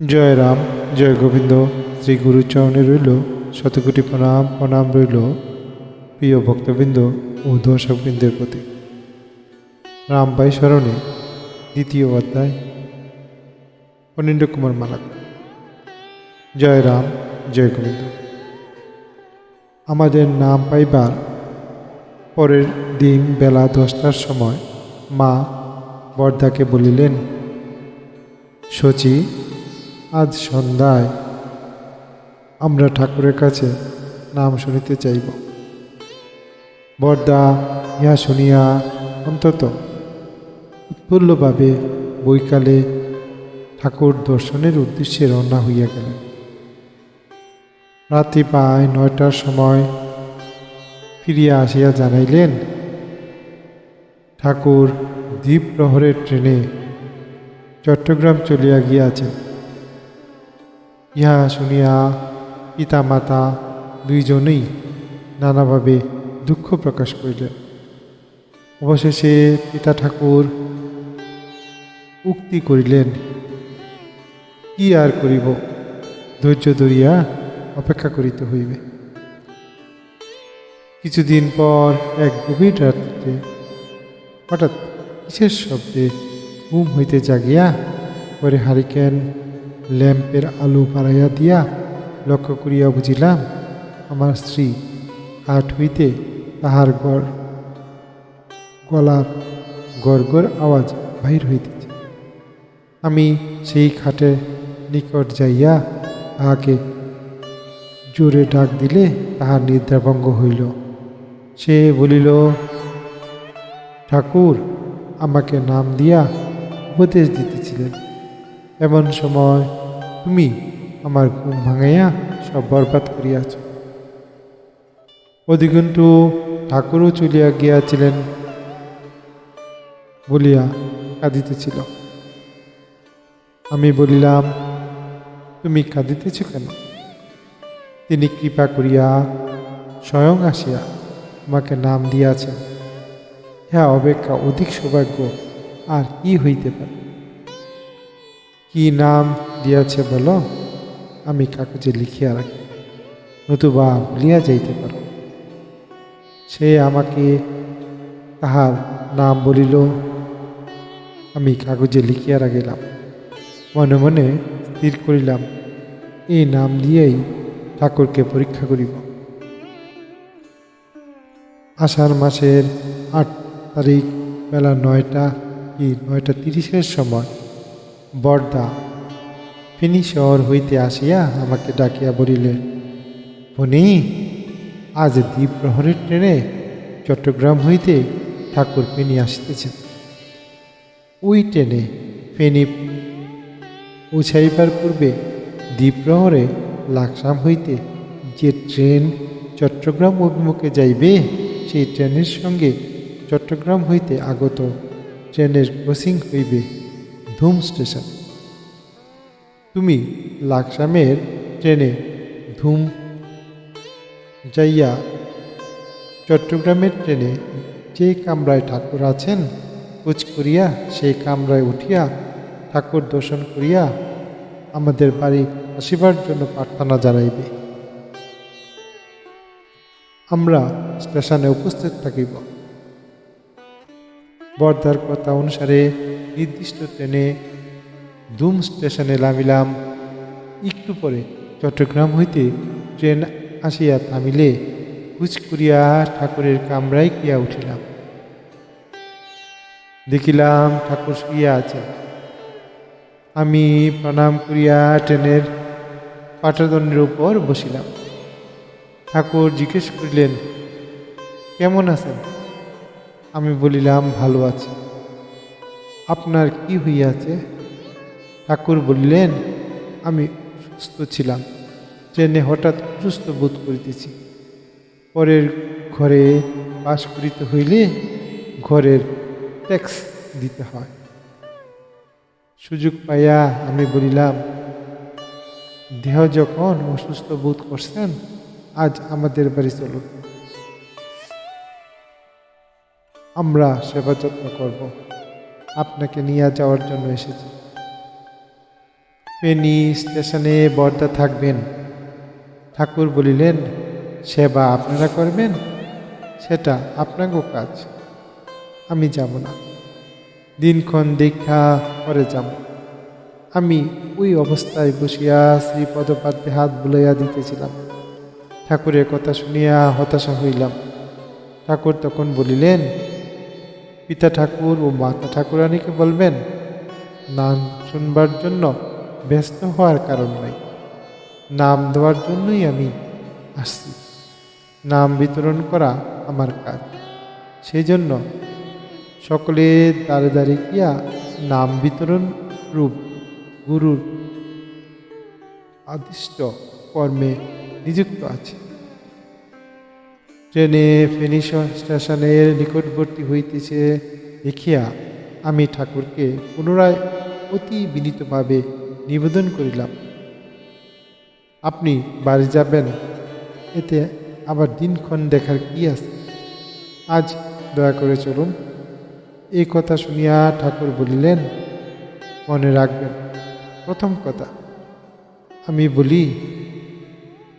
জয় রাম, জয় গোবিন্দ। শ্রী গুরুচরণে রইল, শতকোটি প্রণাম প্রণাম রইল। প্রিয় ভক্তবৃন্দ ও দর্শকবৃন্দের প্রতি। রামবাই স্মরণে দ্বিতীয় অধ্যায় অনিন্দ্র কুমার মালাক। জয় রাম, জয় গোবিন্দ। আমাদের নাম পাইবার পরের দিন বেলা দশটার সময় মা বর্দাকে বলিলেন, শচী আজ সন্ধ্যায় আমরা ঠাকুরের কাছে নাম শুনিতে চাইব। বরদা, ইহা শুনিয়া অন্তত উৎফুল্লভাবে বৈকালে ঠাকুর দর্শনের উদ্দেশ্যে রওনা হইয়া গেলেন। রাত্রি প্রায় নয়টার সময় ফিরিয়া আসিয়া জানাইলেন, ঠাকুর দ্বীপ প্রহরের ট্রেনে চট্টগ্রাম চলিয়া গিয়াছেন। ইহা শুনিয়া পিতা মাতা দুইজনেই নানাভাবে দুঃখ প্রকাশ করিলেন। অবশেষে পিতা ঠাকুর উক্তি করিলেন, কি আর করিব? ধৈর্য ধরিয়া অপেক্ষা করিতে হইবে। কিছুদিন পর এক গভীর রাত্রিতে হঠাৎ কিসের শব্দে ঘুম হইতে জাগিয়া পরে হারিকেন ল্যাম্পের আলো বাড়াইয়া দিয়া লক্ষ্য করিয়া বুঝিলাম, আমার স্ত্রী কাঠ হইতে তাহার গড়, গলার গড়গড় আওয়াজ বাহির হইতেছে। আমি সেই খাটের নিকট যাইয়া তাহাকে জোরে ডাক দিলে তাহার নিদ্রাভঙ্গ হইল। সে বলিল, ঠাকুর, আমাকে নাম দিয়া উপদেশ দিতেছিলেন। এমন সময় তুমি আমার ঘুম ভাঙাইয়া সব বরবাদ করিয়াছ। অধিকন্তু ঠাকুরও চলিয়া গিয়াছিলেন বলিয়া কাঁদিতেছিল। আমি বলিলাম, তুমি কাঁদিতেছ কেন? তিনি কৃপা করিয়া স্বয়ং আসিয়া আমাকে নাম দিয়াছেন। হ্যাঁ অপেক্ষা অধিক সৌভাগ্য আর কি হইতে পারে? কি নাম দিয়াছে বলো? আমি কাগজে লিখিয়া রাখি নতুবা ভুলিয়া যাইতে পারো। সে আমাকে তাহার নাম বলিল, আমি কাগজে লিখিয়া রাখিলাম মনে মনে স্থির করিলাম, এই নাম দিয়েই ঠাকুরকে পরীক্ষা করিব। আষাঢ় মাসের আট তারিখ বেলা নয়টা কি নয়টা তিরিশের সময় বর্দা, ফেনী শহর হইতে আসিয়া আমাকে ডাকিয়া বলিলেন ফণি আজ দ্বীপ প্রহরের ট্রেনে চট্টগ্রাম হইতে ঠাকুর ফেনী আসিতেছেন ওই ট্রেনে ফেনী পৌঁছাইবার পূর্বে দ্বীপ প্রহরে লাকসাম হইতে যে ট্রেন চট্টগ্রাম অভিমুখে যাইবে, সেই ট্রেনের সঙ্গে চট্টগ্রাম হইতে আগত ট্রেনের ক্রসিং হইবে। ধুম স্টেশন। তুমি লাকসামের ট্রেনে ধুম যাইয়া চট্টগ্রামের ট্রেনে যে কামরায় ঠাকুর আছেন কুচ করিয়া, সেই কামরায় উঠিয়া ঠাকুর দর্শন করিয়া আমাদের বাড়ি আসিবার জন্য প্রার্থনা জানাইবে। আমরা স্টেশনে উপস্থিত থাকিব। বর্দার কথা অনুসারে নির্দিষ্ট ট্রেনে ধুম স্টেশনে নামিলাম। একটু পরে চট্টগ্রাম হইতে ট্রেন আসিয়া থামিলে কুচ করিয়া ঠাকুরের কামরায় গিয়া উঠিলাম। দেখিলাম ঠাকুর শুইয়া আছে। আমি প্রণাম করিয়া ট্রেনের পাটাদণ্ডের উপর বসিলাম। ঠাকুর জিজ্ঞেস করিলেন, কেমন আছেন? আমি বলিলাম, ভালো আছি। আপনার কি হইয়াছে? ঠাকুর বললেন, আমি সুস্থ ছিলাম ট্রেনে হঠাৎ অসুস্থ বোধ করিতেছি। পরের ঘরে বাস করিতে হইলে ঘরের ট্যাক্স দিতে হয়। সুযোগ পাইয়া আমি বলিলাম, দেহ যখন অসুস্থ বোধ করছেন, আজ আমাদের বাড়ি চলুন। আমরা সেবা যত্ন করব। আপনাকে নিয়ে যাওয়ার জন্য এসেছি। ফেনী স্টেশনে বর্দা থাকবেন। ঠাকুর বলিলেন, সেবা আপনারা করবেন? সেটা আপনাকেও কাজ। আমি যাব না। দিনক্ষণ দীক্ষা করে যাব। আমি ওই অবস্থায় বসিয়া শ্রীপদপাদ্যে হাত বুলাইয়া দিতেছিলাম। ঠাকুরের কথা শুনিয়া হতাশা হইলাম। ঠাকুর তখন বলিলেন পিতা ঠাকুর ও মাতা ঠাকুরানীকে বলবেন, নাম শুনবার জন্য ব্যস্ত হওয়ার কারণ নাই। নাম দেওয়ার জন্যই আমি আসছি। নাম বিতরণ করা আমার কাজ। সেই জন্য সকলে দাঁড়ে দাঁড়িয়ে গিয়া নাম বিতরণ রূপ, গুরুর আদিষ্ট কর্মে নিযুক্ত আছে। ট্রেনে ফেনী স্টেশনের নিকটবর্তী হইতেছে, দেখিয়া আমি ঠাকুরকে পুনরায় অতি বিনীতভাবে নিবেদন করিলাম। আপনি বাড়ি যাবেন, এতে আবার দিনক্ষণ দেখার কি আছে? আজ দয়া করে চলুন। এই কথা শুনিয়া ঠাকুর বলিলেন, মনে রাখবেন, প্রথম কথা। আমি বলি,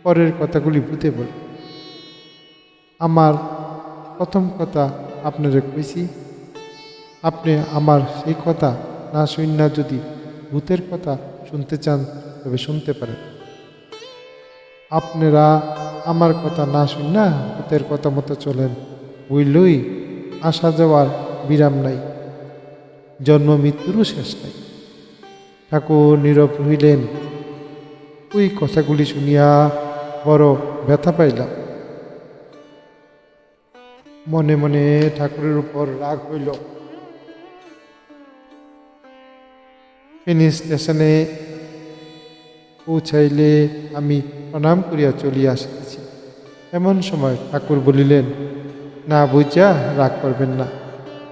পরের কথাগুলি ভূতে বলি। আমার প্রথম কথা আপনারে কইছি, আপনি আমার সেই কথা না শুন না যদি ভূতের কথা শুনতে চান, তবে শুনতে পারেন। আপনারা আমার কথা না শুন না ভূতের কথা মতো চলেন বুঝলই আসা যাওয়ার বিরাম নাই, জন্ম মৃত্যুরও শেষ নাই। ঠাকুর নীরব রহিলেন, ওই কথাগুলি শুনিয়া বড় ব্যথা পাইলাম। মনে মনে ঠাকুরের উপর রাগ হইল। ফিনি স্টেশনে পৌঁছাইলে আমি প্রণাম করিয়া চলিয়া আসিতেছি। এমন সময় ঠাকুর বলিলেন, না বুঝা, রাগ করবেন না।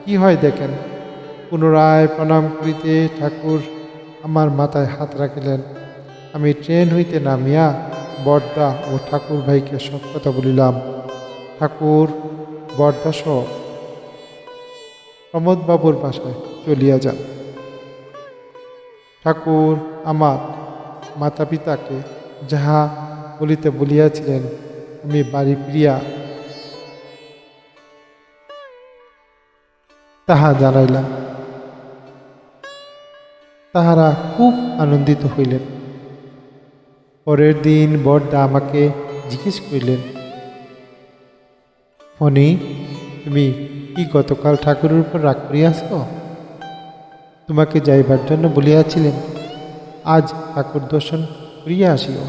কি হয় দেখেন, পুনরায় প্রণাম করিতে ঠাকুর আমার মাথায় হাত রাখিলেন। আমি ট্রেন হইতে নামিয়া বর্দা ও ঠাকুর ভাইকে সব কথা বলিলাম। ঠাকুর বর্দা সহ প্রমোদবাবুর বাসায় চলিয়া যান। ঠাকুর আমার মাতা পিতাকে যাহা বলিতে বলিয়াছিলেন, আমি বাড়ি ফিরিয়া তাহা জানাইলাম। তাহারা খুব আনন্দিত হইলেন। পরের দিন বরদা আমাকে জিজ্ঞেস করিলেন ফণি তুমি কি গতকাল ঠাকুরের উপর রাগ করিয়াছ? তোমাকে যাইবার জন্য বলিয়াছিলেন, আজ ঠাকুর দর্শন করিয়া আসিও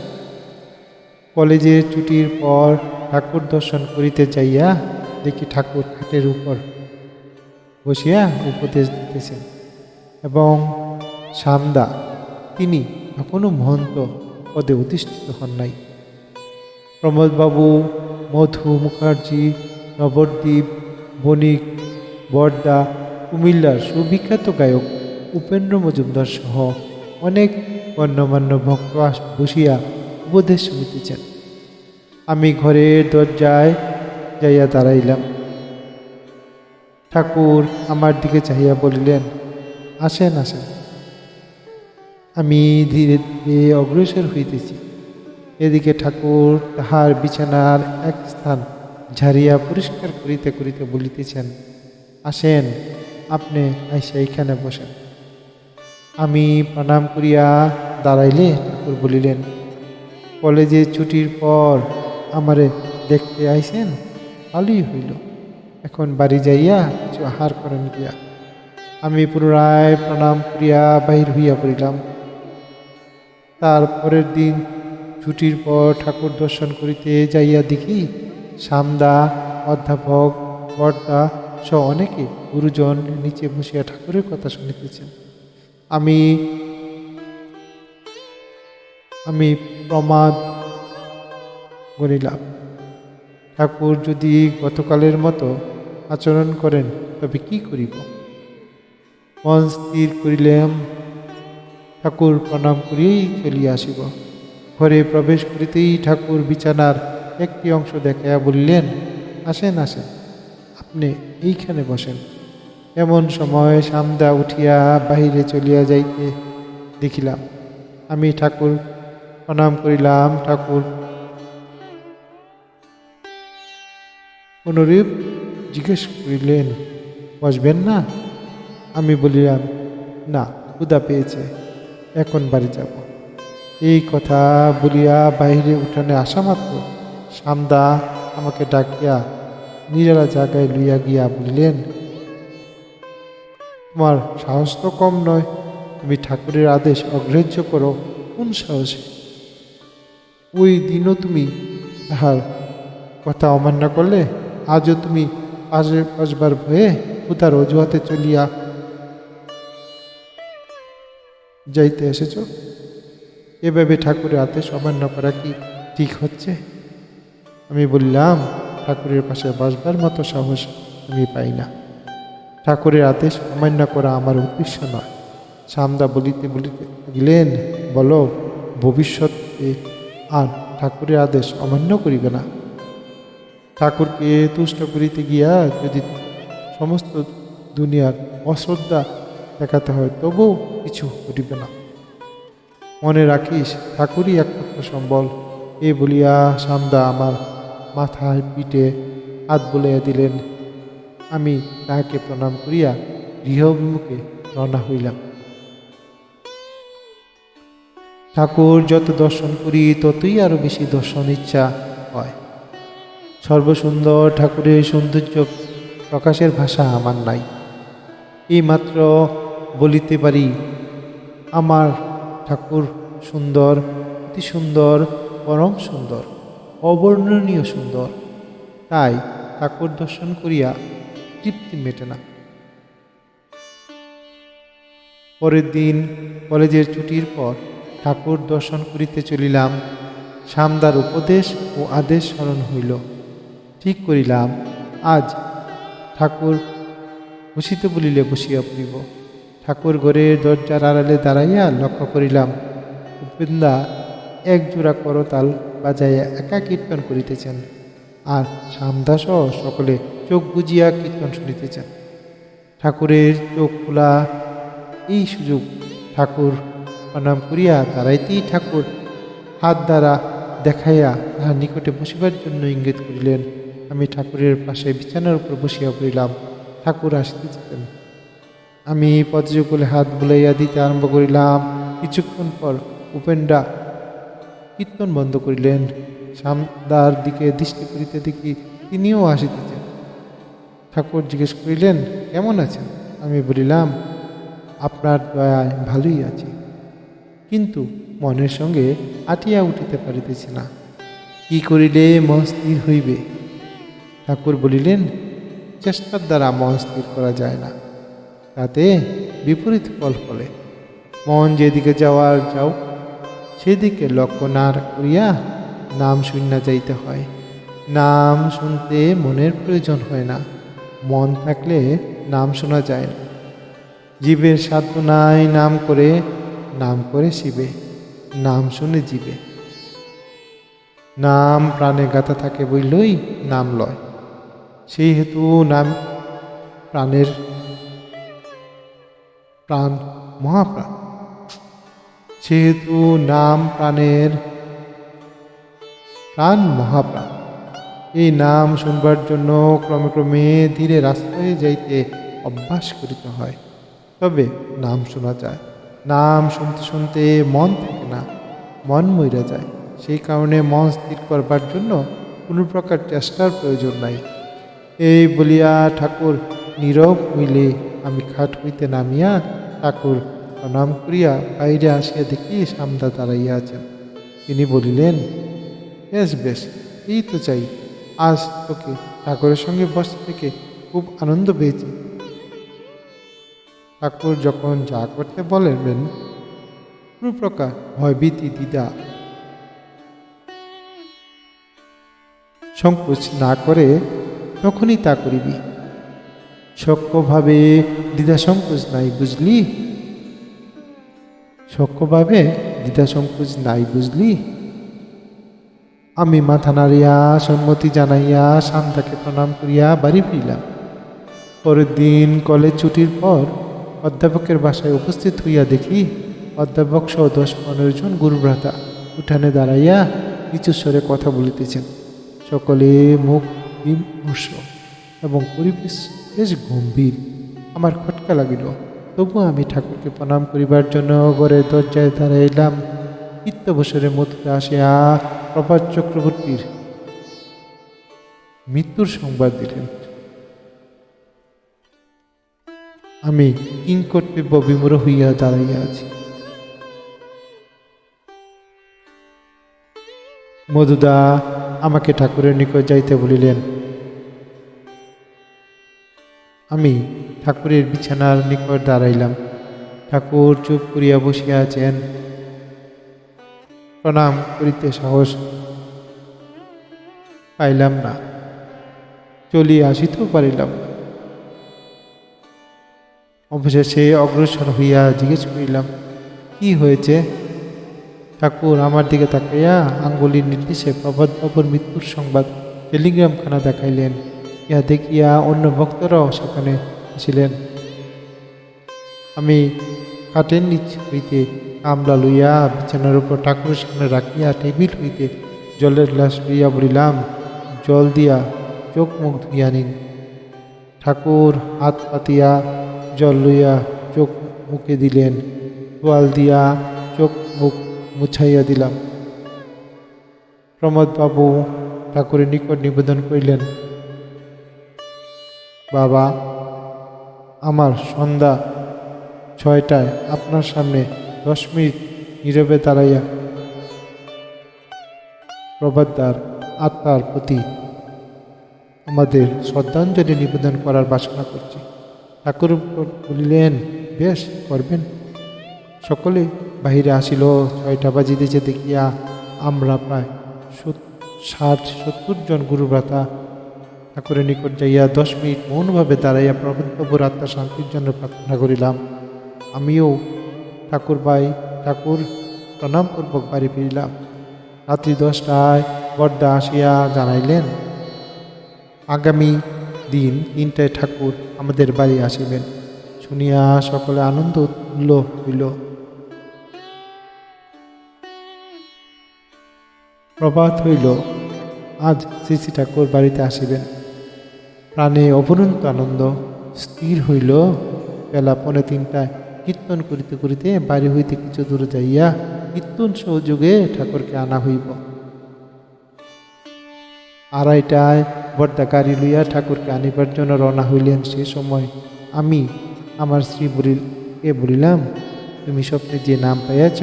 কলেজের ছুটির পর ঠাকুর দর্শন করিতে যাইয়া দেখি ঠাকুর খাটের উপর বসিয়া উপদেশ দিতেছেন এবং সামদা, তিনি এখনও মহন্ত পদে অধিষ্ঠিত হন নাই। প্রমোদবাবু, মধু মুখার্জি নবদ্বীপ, বণিক বর্দা কুমিল্লার সুবিখ্যাত গায়ক উপেন্দ্র মজুমদার সহ অনেক গণ্যমান্য ভক্ত বসিয়া উপদেশ শুনিতেছেন। আমি ঘরের দরজায় যাইয়া দাঁড়াইলাম। ঠাকুর আমার দিকে চাহিয়া বলিলেন, আসেন আসেন। আমি ধীরে ধীরে অগ্রসর হইতেছি। এদিকে ঠাকুর তাহার বিছানার এক স্থান ঝাড়িয়া পরিষ্কার করিতে করিতে বলিতেছেন, আসেন, আপনি আইসা এইখানে বসেন। আমি প্রণাম করিয়া দাঁড়াইলে ঠাকুর বলিলেন, কলেজে ছুটির পর আমারে দেখতে আইসেন? ভালোই হইল। এখন বাড়ি যাইয়া কিছু আহার করেন গিয়া। আমি পুনরায় প্রণাম করিয়া বাহির হইয়া পড়িলাম। তারপরের দিন ছুটির পর ঠাকুর দর্শন করিতে যাইয়া দেখি সামদা, অধ্যাপক বর্দা সহ অনেকে গুরুজন নিচে বসিয়া ঠাকুরের কথা শুনিতেছেন। আমি আমি প্রমাদ গণিলাম ঠাকুর যদি গতকালের মতো আচরণ করেন, তবে কি করিব? মন স্থির করিলাম, ঠাকুর প্রণাম করিয়েই চলিয়া আসিব। ঘরে প্রবেশ করিতেই ঠাকুর বিছানার একটি অংশ দেখাইয়া বলিলেন, আসেন আসেন, আপনি এইখানে বসেন। এমন সময় সামদা উঠিয়া বাহিরে চলিয়া যাইতে দেখিলাম। আমি ঠাকুর, প্রণাম করিলাম ঠাকুর। অনুরূপ জিজ্ঞেস করিলেন, বসবেন না? আমি বলিলাম, না ক্ষুদা পেয়েছে, এখন বাড়ি যাব। এই কথা বলিয়া বাহিরে উঠানে আসা মাত্র সামদা আমাকে ডাকিয়া নিরালা জায়গায় লইয়া গিয়া বলিলেন, তোমার সাহস তো কম নয়, তুমি ঠাকুরের আদেশ অগ্রাহ্য করো, কোন সাহসে? ওই দিনও তুমি তাহার কথা অমান্য করলে, আজও তুমি পাশে বসবার ভয়ে উতার অজুহাতে চলিয়া যাইতে এসেছ? এভাবে ঠাকুরের আদেশ অমান্য করা কি ঠিক হচ্ছে? আমি বললাম, ঠাকুরের পাশে বসবার মতো সাহস আমি পাই না। ঠাকুরের আদেশ অমান্য করা আমার উদ্দেশ্য নয়। সামদা বলিতে বলিতে গেলেন বলো, ভবিষ্যতে আর ঠাকুরের আদেশ অমান্য করিবে না। ঠাকুরকে তুষ্ট করিতে গিয়া যদি সমস্ত দুনিয়ার অশ্রদ্ধা দেখাতে হয়, তবুও কিছু করিবে না। মনে রাখিস, ঠাকুরই একমাত্র সম্বল। এ বলিয়া সামদা আমার মাথায় পিঠে হাত বলাইয়া দিলেন। আমি তাহাকে প্রণাম করিয়া গৃহবিমুখে রওনা হইলাম। ঠাকুর যত দর্শন করি, ততই আরও বেশি দর্শন ইচ্ছা হয়। সর্বসুন্দর ঠাকুরের সৌন্দর্য প্রকাশের ভাষা আমার নাই। এই মাত্র বলিতে পারি, আমার ঠাকুর সুন্দর, অতি সুন্দর, পরম সুন্দর। অবর্ণনীয় সুন্দর। তাই ঠাকুর দর্শন করিয়া তৃপ্তি মেটে না। পরের দিন কলেজের ছুটির পর ঠাকুর দর্শন করিতে চলিলাম। সামদার উপদেশ ও আদেশ স্মরণ হইল। ঠিক করিলাম, আজ ঠাকুর বসিতে বলিলে বসিয়া পড়িব। ঠাকুর ঘরের দরজার আড়ালে দাঁড়াইয়া লক্ষ্য করিলাম উপেন্দা এক জোড়া করতাল বাজাইয়া একা কীর্তন করিতেছেন। আর সামদাসহ সকলে চোখ বুজিয়া কীর্তন শুনিতেছেন। ঠাকুরের চোখ খোলা, এই সুযোগ ঠাকুর প্রণাম করিয়া দাঁড়াইতেই ঠাকুর হাত দ্বারা দেখাইয়া তাহার নিকটে বসিবার জন্য ইঙ্গিত করিলেন। আমি ঠাকুরের পাশে বিছানার উপর বসিয়া পড়িলাম। ঠাকুর আসিতেছিলেন আমি পদযুগলে হাত বুলাইয়া দিতে আরম্ভ করিলাম। কিছুক্ষণ পর উপেন্দ্রা কীর্তন বন্ধ করিলেন। সামদার দিকে দৃষ্টি করিতে দেখি তিনিও আসিতেছেন। ঠাকুর জিজ্ঞেস করিলেন, কেমন আছেন? আমি বলিলাম, আপনার দয়ায় ভালোই আছি। কিন্তু মনের সঙ্গে আটিয়া উঠিতে পারিতেছি না। কি করিলে মন স্থির হইবে? ঠাকুর বলিলেন, চেষ্টার দ্বারা মন স্থির করা যায় না। তাতে বিপরীত ফল ফলে। মন যেদিকে যাওয়ার যাও সেদিকে লক্ষ্য না করিয়া নাম শূন্য যাইতে হয়। নাম শুনতে মনের প্রয়োজন হয় না, মন থাকলে নাম শোনা যায় না। জীবের সাধ্য নাই নাম করে নাম করে শিবে, নাম শুনে জীবে। নাম প্রাণে গাথা থাকে বইলই নাম লয়। সেই হেতু নাম প্রাণের প্রাণ, মহাপ্রাণ। সেহেতু নাম প্রাণের প্রাণ মহাপ্রাণ। এই নাম শুনবার জন্য ক্রমে ক্রমে ধীরে রাস্তায় যাইতে অভ্যাস করিতে হয়। তবে নাম শোনা যায়। নাম শুনতে শুনতে মন থাকে না, মন মইরা যায়। সেই কারণে মন স্থির করবার জন্য কোনো প্রকার চেষ্টার প্রয়োজন নাই। এই বলিয়া ঠাকুর নীরব হইলে আমি খাট হইতে নামিয়া ঠাকুর প্রণাম করিয়া বাইরে আসিয়া দেখি সামদা দাঁড়াইয়া আছেন তিনি বলিলেন, বেশ বেশ, এই তো চাই আজ তোকে ঠাকুরের সঙ্গে বসতে থেকে খুব আনন্দ পেয়েছি। ঠাকুর যখন যা করতে বলেন প্রকার ভয়ভীতি দিদা। সংকোচ না করে তখনই তা করিবি। সক্ষভাবে দিদা সংকোচ নাই, বুঝলি? সক্যভাবে দ্বিধা সংকোচ নাই বুঝলি? আমি মাথা নাড়িয়া সম্মতি জানাইয়া শান্তাকে প্রণাম করিয়া বাড়ি ফিরলাম। পরের দিন কলেজ ছুটির পর অধ্যাপকের বাসায় উপস্থিত হইয়া দেখি অধ্যাপক সহ দশ পনেরো জন গুরুভ্রাতা উঠানে দাঁড়াইয়া নিচু স্বরে কথা বলিতেছেন। সকলে মুখ বিমর্ষ এবং পরিবেশ বেশ গম্ভীর। আমার খটকা লাগিল। তবু আমি ঠাকুরকে প্রণাম করিবার জন্য ঘরের দরজায় দাঁড়াইলাম। ইত্যবসরের মধ্যে আসিয়া প্রভাত চক্রবর্তীর মৃত্যুর সংবাদ দিলেন। আমি কিং কর্তব্য হইয়া দাঁড়াইয়া আছি। মধুদা, আমাকে ঠাকুরের নিকট যাইতে বলিলেন। আমি ঠাকুরের বিছানার নিকট দাঁড়াইলাম। ঠাকুর চুপ করিয়া বসিয়া আছেন। প্রণাম করিতে সাহস পাইলাম না। চলিয়া আসিতেও পারিলাম না। অবশেষে অগ্রসর হইয়া জিজ্ঞেস করিলাম, কি হয়েছে? ঠাকুর আমার দিকে তাকাইয়া আঙ্গুলির নির্দেশে প্রভাতবাবুর মৃত্যুর সংবাদ টেলিগ্রামখানা দেখাইলেন। ইহা দেখিয়া অন্য ভক্তরাও সেখানে ছিলেন আমি কাঠের নিচ হইতে কামলা লইয়া বিছানার উপর ঠাকুরের সামনে রাখিয়া টেবিল হইতে জলের গ্লাস লইয়া বলিলাম, জল দিয়া চোখ মুখ ধুইয়া নিন। ঠাকুর হাত পাতিয়া জল লইয়া চোখ মুখে দিলেন তোয়াল দিয়া চোখ মুখ মুছাইয়া দিলাম। প্রমোদবাবু ঠাকুরের নিকট নিবেদন করিলেন বাবা, আমার সন্ধ্যা ছয়টায় আপনার সামনে দশ মিনিট নীরবে দাঁড়াইয়া প্রবাদদার আত্মার প্রতি আমাদের শ্রদ্ধাঞ্জলি নিবেদন করার বাসনা করছি। ঠাকুর বলিলেন, বেশ, করবেন। সকলে বাহিরে আসিল, ছয়টা বাজিতেছে দেখিয়া আমরা প্রায় ষাট, সত্তর জন গুরুভ্রাতা ঠাকুরের নিকট যাইয়া দশ মিনিট মৌনভাবে দাঁড়াইয়া প্রবন্ধপুর আত্মা শান্তির জন্য প্রার্থনা করিলাম। আমিও ঠাকুর ভাই, ঠাকুর প্রণামপূর্বক বাড়ি ফিরিলাম। রাত্রি দশটায় বর্দা আসিয়া জানাইলেন, আগামী দিন তিনটায় ঠাকুর আমাদের বাড়ি আসিবেন। শুনিয়া সকলে আনন্দ উৎফুল্ল হইল। প্রভাত হইল, আজ শ্রী শ্রী ঠাকুর বাড়িতে আসিবেন। প্রাণে অপরন্ত আনন্দ স্থির হইল। বেলা পনে তিনটায় কীর্তন করিতে করিতে বাড়ি হইতে কিছু দূরে যাইয়া কীর্তন সহযোগে ঠাকুরকে আনা হইব। আড়াইটায় বর্দা গাড়ি লইয়া ঠাকুরকে আনিবার জন্য রওনা হইলেন সে সময় আমি, আমার স্ত্রী বলিকে বলিলাম? তুমি স্বপ্নে যে নাম পাইয়াছ,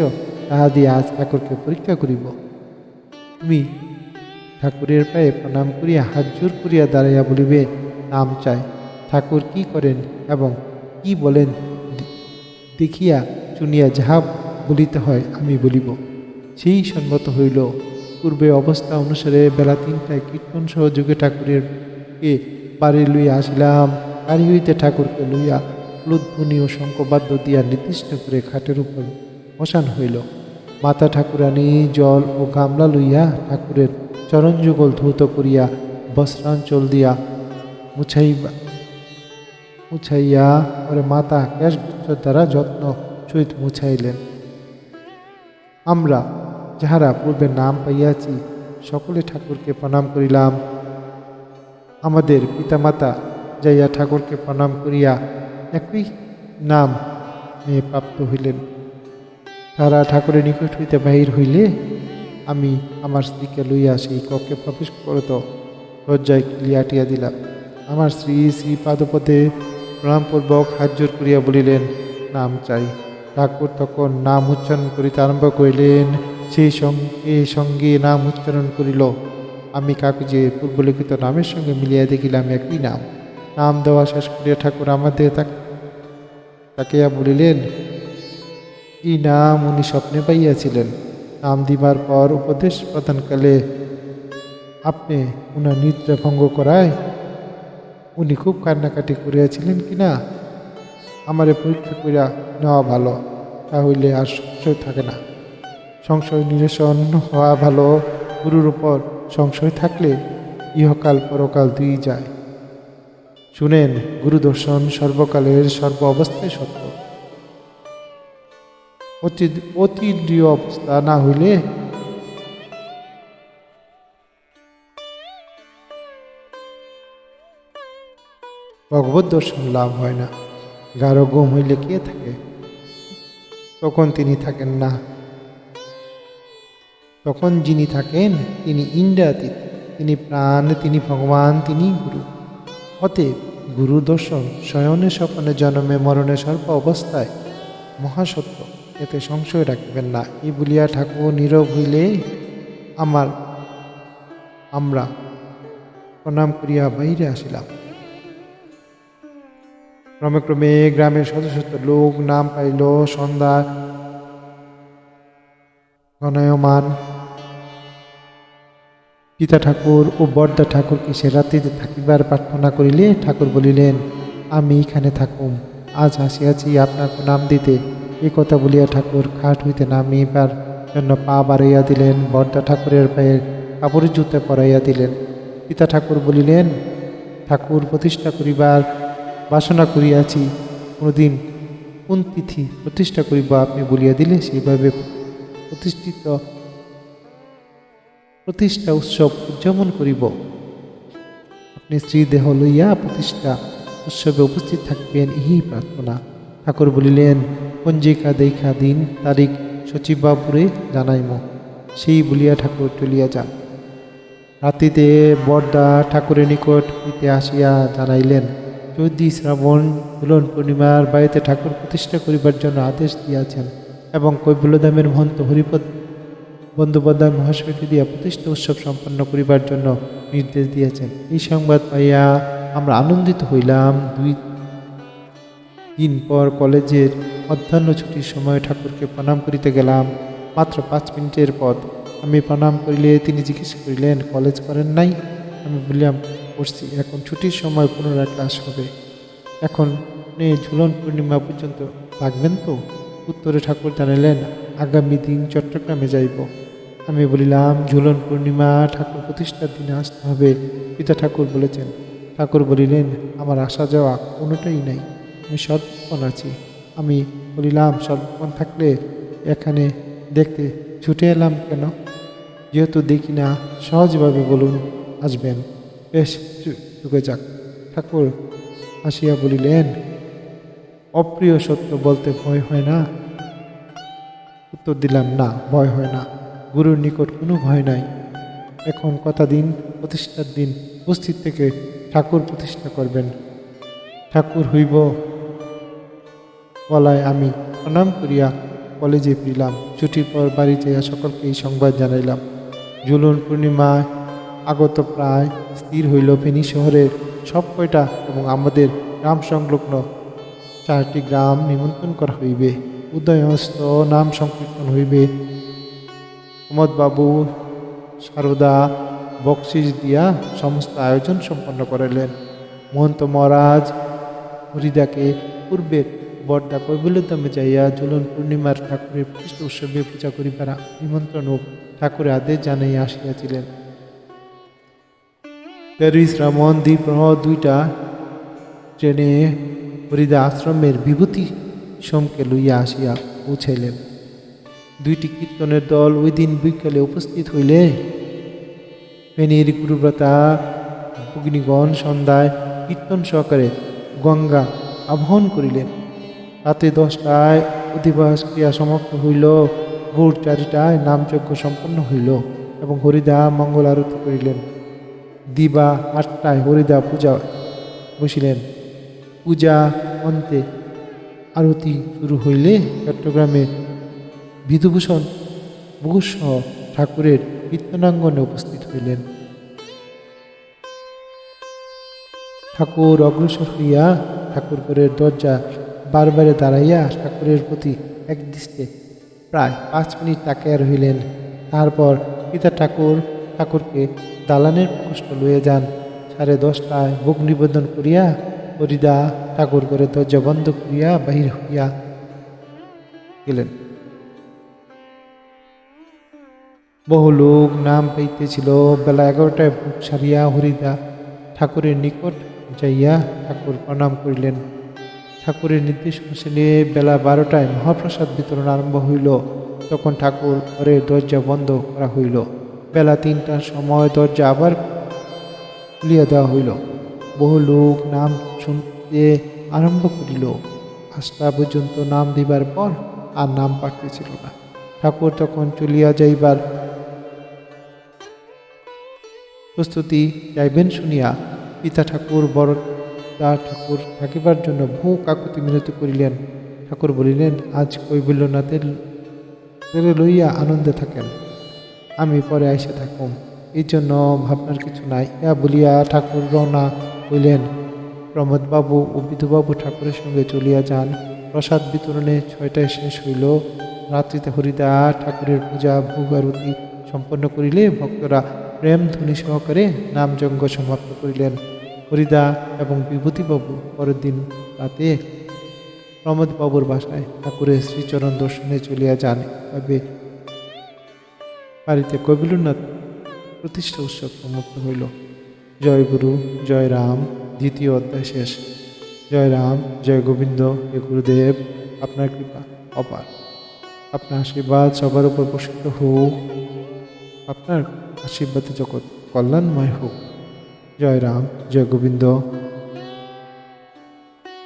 তাহা দিয়ে আজ ঠাকুরকে পরীক্ষা করিব। তুমি ঠাকুরের পায়ে প্রণাম করিয়া হাত জোর করিয়া দাঁড়াইয়া বলিবে নাম চাই ঠাকুর কি করেন এবং কি বলেন দেখিয়া শুনিয়া যাহা বলিতে হয় আমি বলিব। সেই সম্মত হইল, পূর্বে অবস্থা অনুসারে বেলা তিনটায় কীর্তন সহযোগে ঠাকুরের কে বাড়ি লইয়া আসিলাম। বাড়ি হইতে ঠাকুরকে লইয়া লুধ্বনি ও শঙ্কবাদ্য দিয়া নির্দিষ্ট করে খাটের উপর বসান হইল। মাতা ঠাকুরানী জল ও গামলা লইয়া ঠাকুরের চরণযুগল ধৌত করিয়া বস্ত্রাঞ্চল দিয়া মুছাইবা। মুছাইয়া পরে মাতা ক্যাশগুচ্ছ দ্বারা যত্ন সহিত মুছাইলেন। আমরা যাহারা পূর্বে নাম পাইয়াছি, সকলে ঠাকুরকে প্রণাম করিলাম। আমাদের পিতামাতা যাইয়া ঠাকুরকে প্রণাম করিয়া একই নাম মেয়ে প্রাপ্ত হইলেন। তারা ঠাকুরের নিকট হইতে বাহির হইলে আমি আমার স্ত্রীকে লইয়া সেই কক্ষে প্রবেশ করত, লজ্জায় ক্লিয়াটিয়া দিলাম। আমার শ্রী শ্রী পাদপদে প্রণামপূর্বক হাত জোর করিয়া বলিলেন, নাম চাই। ঠাকুর তখন নাম উচ্চারণ করিতে আরম্ভ করিলেন। সেই সঙ্গে সঙ্গে নাম উচ্চারণ করিল। আমি কাকুজে পূর্বলিখিত নামের সঙ্গে মিলিয়া দেখিলাম একই নাম। নাম দেওয়া শেষ করিয়া ঠাকুর আমাদের তাক- তাকিয়া বলিলেন, এই নাম উনি স্বপ্নে পাইয়াছিলেন। নাম দিবার পর উপদেশ প্রদানকালে আপনি উনার নিদ্রা ভঙ্গ করায় উনি খুব কান্নাকাটি করিয়াছিলেন কি না? আমারে পরীক্ষা করিয়া নেওয়া ভালো তাহলে আর সংশয় থাকে না। সংশয় নিরসন হওয়া ভালো, গুরুর উপর সংশয় থাকলে ইহকাল পরকাল দুই যায়। শুনেন, গুরু দর্শন সর্বকালের সর্ব অবস্থায় সত্য। অতি অতি দৃঢ় অবস্থা না হইলে ভগবত দর্শন লাভ হয় না। গাঢ় ঘুম হইলে কে থাকে? তখন তিনি থাকেন না। তখন যিনি থাকেন, তিনি ইন্দ্রাতীত। তিনি প্রাণ, তিনি ভগবান, তিনি গুরু। অতএব গুরু দর্শন শয়নে স্বপনে জন্মে মরণে সর্ব অবস্থায় মহাসত্য, এতে সংশয় রাখবেন না। এই বলিয়া ঠাকুর নীরব হইলে আমার, আমরা প্রণাম করিয়া বাইরে আসিলাম। ক্রমে ক্রমে গ্রামের শত শত লোক, নাম পাইল, সন্ধ্যা ঘনায়মান পিতা ঠাকুর ও বর্দা ঠাকুরকে সে রাত্রিতে থাকিবার প্রার্থনা করিলে ঠাকুর বলিলেন, আমি এখানে থাকুম, আজ আসিয়াছি আপনাকে নাম দিতে। এ কথা বলিয়া ঠাকুর খাট হইতে নামিবার জন্য পা বাড়াইয়া দিলেন, বর্দা ঠাকুরের পায়ে কাপড় জুতে পরাইয়া দিলেন। পিতা ঠাকুর বলিলেন, ঠাকুর প্রতিষ্ঠা করিবার বাসনা করিয়াছি, কোনদিন কোন তিথি প্রতিষ্ঠা করিব আপনি বলিয়া দিলে সেইভাবে প্রতিষ্ঠিত, প্রতিষ্ঠা উৎসব উদযাপন করিব। আপনি স্ত্রীদেহ লইয়া প্রতিষ্ঠা উৎসবে উপস্থিত থাকবেন এই প্রার্থনা। ঠাকুর বলিলেন, পঞ্জিকা দেখা দিন, তারিখ সচিবাপুরে জানাইম। সেই বলিয়া ঠাকুর চলিয়া যান। রাতিতে বর্দা ঠাকুরের নিকট হইতে আসিয়া জানাইলেন চৌদ্দি শ্রাবণ ঝুলন পূর্ণিমার বাড়িতে ঠাকুর প্রতিষ্ঠা করিবার জন্য আদেশ দিয়াছেন এবং কৈবল্যধামের মহন্ত হরিপদ বন্দ্যোপাধ্যায় মহাশয়কে দিয়া প্রতিষ্ঠা উৎসব সম্পন্ন করিবার জন্য নির্দেশ দিয়েছেন। এই সংবাদ পাইয়া আমরা আনন্দিত হইলাম। দুই দিন পর কলেজের মধ্যাহ্ন ছুটির সময় ঠাকুরকে প্রণাম করিতে গেলাম। মাত্র পাঁচ মিনিটের পথ। আমি প্রণাম করিলে তিনি জিজ্ঞেস করিলেন, কলেজ করেন নাই? আমি বললাম করছি এখন ছুটির সময় পুনরায় ক্লাস হবে। এখন আপনি ঝুলন পূর্ণিমা পর্যন্ত থাকবেন তো? উত্তরে ঠাকুর জানালেন, আগামী দিন চট্টগ্রামে যাইব। আমি বলিলাম, ঝুলন পূর্ণিমা ঠাকুর প্রতিষ্ঠার দিনে আসতে হবে। পিতা ঠাকুর বলেছেন, ঠাকুর বলিলেন, আমার আসা যাওয়া কোনোটাই নাই, আমি সর্বক্ষণ আছি। আমি বলিলাম সর্বক্ষণ থাকলে এখানে দেখতে ছুটে এলাম কেন? যেহেতু দেখি না, সহজভাবে বলুন, আসবেন। বেশ ঢুকে যাক। ঠাকুর হাসিয়া বলিলেন, অপ্রিয় সত্য বলতে ভয় হয় না? উত্তর দিলাম, না, ভয় হয় না। গুরুর নিকট কোনো ভয় নাই। এখন কথা দিন, প্রতিষ্ঠার দিন। উপস্থিত থেকে ঠাকুর প্রতিষ্ঠা করবেন। ঠাকুর হইব বলায় আমি প্রণাম করিয়া কলেজে ফিরলাম। ছুটির পর বাড়ি যাইয়া সকলকে এই সংবাদ জানাইলাম। জুলুন পূর্ণিমায় আগত প্রায় স্থির হইল ফেনী শহরের সব কয়টা এবং আমাদের গ্রাম সংলগ্ন চারটি গ্রাম নিমন্ত্রণ করা হইবে। উদয়হস্ত নাম সংকীর্তন হইবে। প্রমোদবাবু সারদা বকশিস দিয়া সমস্ত আয়োজন সম্পন্ন করিলেন। মহন্ত মহারাজ হরিদাকে পূর্বের বর্দা কৈবল্যতমে যাইয়া ঝুলন পূর্ণিমার ঠাকুরের প্রতিষ্ঠ উৎসবে পূজা করিবার নিমন্ত্রণ ও ঠাকুরের আদেশ জানাইয়া আসিয়াছিলেন। তেরোই শ্রাবণ দ্বিপ্রহ দুইটা ট্রেনে হরিদা আশ্রমের বিভূতি সোমকে লইয়া আসিয়া পৌঁছাইলেন। দুইটি কীর্তনের দল ওই দিন বিকালে উপস্থিত হইলে ফেনীর গুরুব্রতা ভগ্নিগণ সন্ধ্যায় কীর্তন সহকারে গঙ্গা আবহন করিলেন। রাতে দশটায় অধিবাস ক্রিয়া সমাপ্ত হইল, ভোর চারিটায় নামযজ্ঞ সম্পন্ন হইল এবং হরিদা মঙ্গল আরতি করিলেন। দিবা আটটায় হরিদা পূজা বসিলেন। পূজা অন্তে আরতি শুরু হইলে চট্টগ্রামে বিধুভূষণ বহুসহ ঠাকুরের কীর্তনাঙ্গনে উপস্থিত হইলেন। ঠাকুর অগ্রসর হইয়া ঠাকুর ঘরের দরজা বারবারে দাঁড়াইয়া ঠাকুরের প্রতি এক দৃষ্টে প্রায় পাঁচ মিনিট তাকিয়া রহিলেন। তারপর পিতা ঠাকুর ঠাকুরকে দালানের প্রকোষ্ঠ লইয়া যান। সাড়ে দশটায় ভোগ নিবেদন করিয়া হরিদা ঠাকুর করে দরজা বন্ধ করিয়া বাহির হইয়া গেলেন। বহু লোক নাম পাইতেছিল। বেলা এগারোটায় ভোগ সারিয়া হরিদা ঠাকুরের নিকট যাইয়া ঠাকুর প্রণাম করিলেন। ঠাকুরের নির্দেশ অনুসারে বেলা বারোটায় মহাপ্রসাদ বিতরণ আরম্ভ হইল। তখন ঠাকুর ঘরের দরজা বন্ধ করা হইল। বেলা তিনটার সময় দরজা আবার খুলিয়া দেওয়া হইল। বহু লোক নাম শুনতে আরম্ভ করিল। আস্থা পর্যন্ত নাম দিবার পর আর নাম পাঠিয়েছিল না। ঠাকুর তখন চলিয়া যাইবার প্রস্তুতি যাইবেন শুনিয়া পিতা ঠাকুর বড় দা ঠাকুর থাকিবার জন্য বহু কাকুতি মিনতি করিলেন। ঠাকুর বলিলেন, আজ কৈবল্যনাথের লইয়া আনন্দে থাকেন। আমি পরে আইসে থাকুম। এই জন্য ভাবনার কিছু নাই। ইয়া বলিয়া ঠাকুর রওনা হইলেন। প্রমোদবাবু ও বিধুবাবু ঠাকুরের সঙ্গে চলিয়া যান। প্রসাদ বিতরণে ছয়টায় শেষ হইল। রাত্রিতে হরিদা ঠাকুরের পূজা, ভোগ আরতি সম্পন্ন করিলে ভক্তরা প্রেম ধ্বনি সহকারে নামযজ্ঞ সমাপ্ত করিলেন। হরিদা এবং বিভূতিবাবু পরের দিন রাতে প্রমোদবাবুর বাসায় ঠাকুরের শ্রীচরণ দর্শনে চলিয়া যান। তবে বাড়িতে কবিলনাথ প্রতিষ্ঠা উৎসব সমাপ্ত হইল। জয় গুরু, জয় রাম, দ্বিতীয় অধ্যায় শেষ। জয় রাম, জয় গোবিন্দ, হে গুরুদেব, আপনার কৃপা, অপার। আপনার আশীর্বাদ সবার উপর প্রসিদ্ধ হোক। আপনার আশীর্বাদে জগৎ কল্যাণময় হোক। জয় রাম, জয় গোবিন্দ